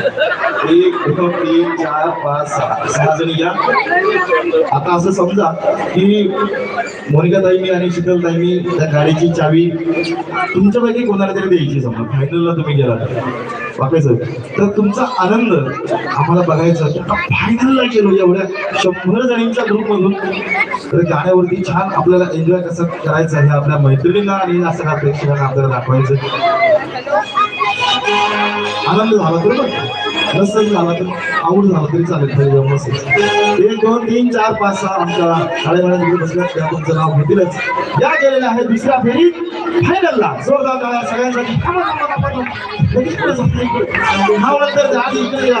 एक दोन तीन चार पाच सहा सहा जणी या. आता असं समजा की मोनिका ताईंनी आणि शीतल ताईंनी त्या गाडीची चावी तुमच्यापैकी कोणाला तरी द्यायची समजा? फायनलला तुम्ही गेला वाकायचं तर तुमचा आनंद आम्हाला बघायचा फायनलला गेलो एवढ्या शंभर जणींच्या ग्रुपमधून तर गाण्यावरती छान आपल्याला एन्जॉय कसं करायचं आहे आपल्या मैत्रिणींना आणि असं प्रेक्षकांना आपल्याला दाखवायचं आनंद झाला बरोबर नसेल झाला तर आवड झाला तरी चालेल तरी एक दोन तीन चार पाच सहा आमच्या शाळेमध्ये घेऊन बसल्या त्या तुमचं नाव घेतीलच या गेलेल्या आहे दुसऱ्या फेरीत फायनलला जोरदार टाळ्या सगळ्यांसाठी थांबा, थांबा, थांबा, थांबा. लगेच पुढे जाता इकडे. नाव नंतर द्या, आधी इकडे या.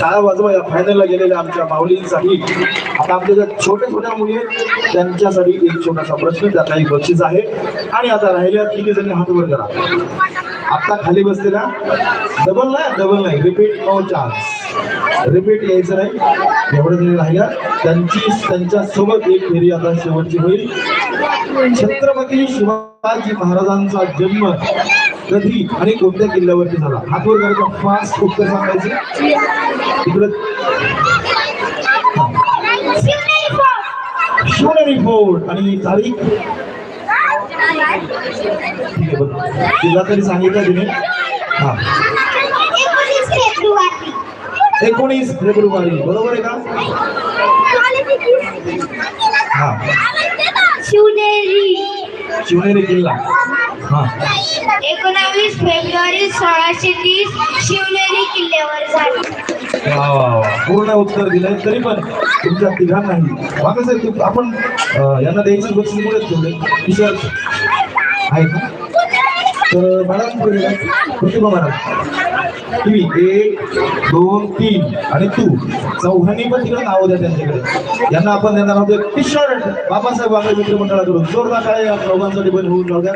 टाळा वाजवा या फायनलला गेलेल्या आमच्या माऊलींसाठी. आता आमच्या ज्या छोट्या छोट्या मुली आहेत त्यांच्यासाठी एक छोटासा प्रश्न त्यात काही बक्षीस आहे. आणि आता राहिल्या किती जणी हात वर करा. आता खाली बसलेला डबल नाही डबल नाही. रिपीट नो चान्स रिपीट यायचं नाही. एवढं जणी राहिल्या. त्यांची त्यांच्यासोबत एक फेरी आता शेवटची होईल. छत्रपती शिवाजी महाराजांचा जन्म कधी आणि कोणत्या किल्ल्यावरती झाला? हातवर करायचं फास्ट उत्तर सांगायचं. इकडं. शिवनेरी फोर्ट. आणि तारीख? तिला तरी सांगितलं तिने. हा. एकोणीस फेब्रुवारी. बरोबर आहे का? हा. शिवनेरी. शिवनेरी किल्ला. हा. एकोणावीस फेब्रुवारी सोळाशे तीस शिवनेरी किल्ल्यावर झाली. वा वा वा. पूर्ण उत्तर दिलंय तरी पण तुमच्या तिघांनाही. बाकी साहेब तू- आपण अं, यांना द्यायचं बक्षीस कुठे ठेवले आहे का? तर मॅडम कुठे मॅडम. तुम्ही एक दोन तीन आणि तू. चौघांनी पण तिकडे नाव द्या त्यांच्याकडे. यांना आपण त्यांना नाव द्या टी शर्ट बाबासाहेब वागळे मित्रमंडळाकडून जोरदार काय या चौघांसाठी पण होऊन जाऊ द्या.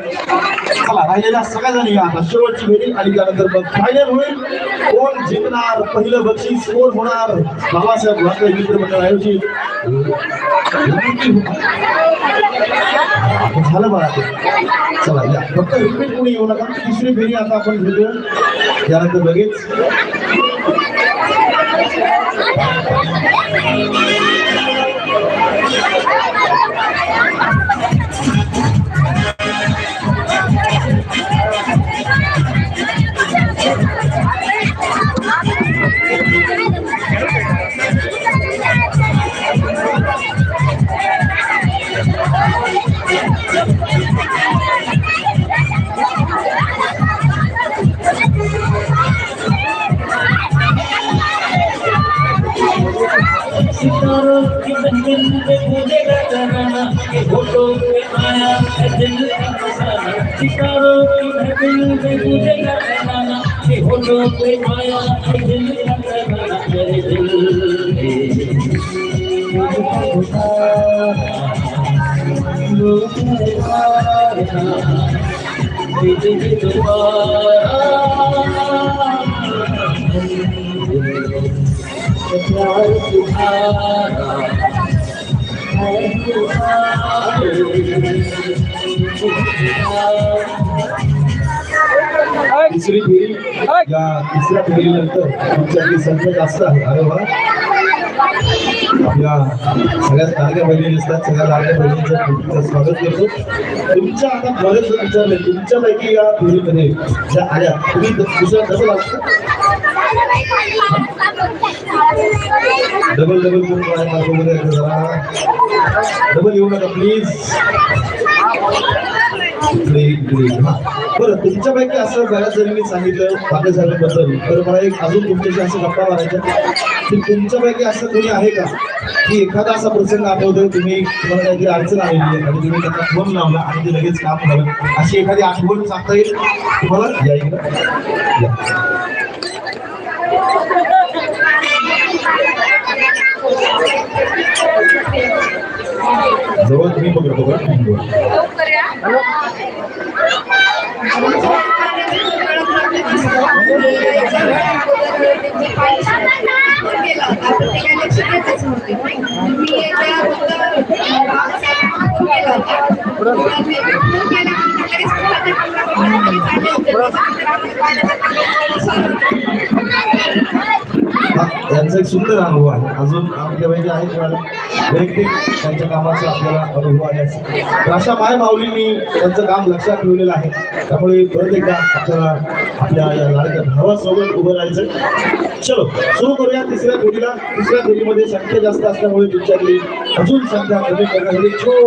चला राहिलेल्या सगळ्या जणी आता शेवटची फेरी आणि त्यानंतर मग फायनल होईल. कोण जिंकणार? पहिलं बक्षीस कोण होणार? बाबासाहेब वागळे मित्रमंडळ आयोजित. झालं बघा ते. चला या. फक्त रिपीट कोणी येऊ नका. तिसरी फेरी आता आपण घेऊया त्यानंतर लगेच. খুঁজে খুঁজে বেচারানা ফটো আয়া দিল শিকারো কি ভেবেন খুঁজে বেচারানা সে ফটো আয়া দিল বেচারানা মেরে দিল তোমার तिसरी फेरी या तिसऱ्या फेरीनंतर तुमच्याकडे संख्या जास्त आहे. अरे वा. आपल्या सगळ्या लाडक्या बहिणी असतात सगळ्या लाडक्या बहिणींचं फेरीचं स्वागत करतो. तुमच्या आता बरेच विचारले म्हणजे तुमच्यापैकी या पिढीमध्ये ज्या आल्या तुम्ही दुसरं कसं लागतं डबल डबल डबल येऊ नका प्लीज बरं तुमच्यापैकी असं बऱ्याच मी सांगितलं बाकी झाल्याबद्दल. तर मला एक अजून तुमच्याशी असं गप्पा मारायच्या की तुमच्यापैकी असं कोणी आहे का की एखादा असा प्रसंग आठवतोय तुम्ही तुम्हाला काहीतरी अडचण आलेली आणि तुम्ही त्यांना फोन लावला आणि ते लगेच काम झालं. अशी एखादी आठवण सांगता येईल तुम्हाला? या इकडं. जवळ तुम्ही पकडतो का Terima kasih. यांचा एक सुंदर अनुभव आहे. अजून आमच्यापैकी आहेत वैयक्तिक त्यांच्या कामाचा आपल्याला अनुभव आले तर अशा माय माऊलींनी त्यांचं काम लक्षात ठेवलेलं आहे. त्यामुळे परत एकदा आपल्याला आपल्या या लाडक्या भावासोबत उभं राहायचं चलो सुरू करूया तिसऱ्या फेरीला. तिसऱ्या फेरीमध्ये संख्या जास्त असल्यामुळे तुमच्यातली अजून संख्या कमी करण्यासाठी छोटा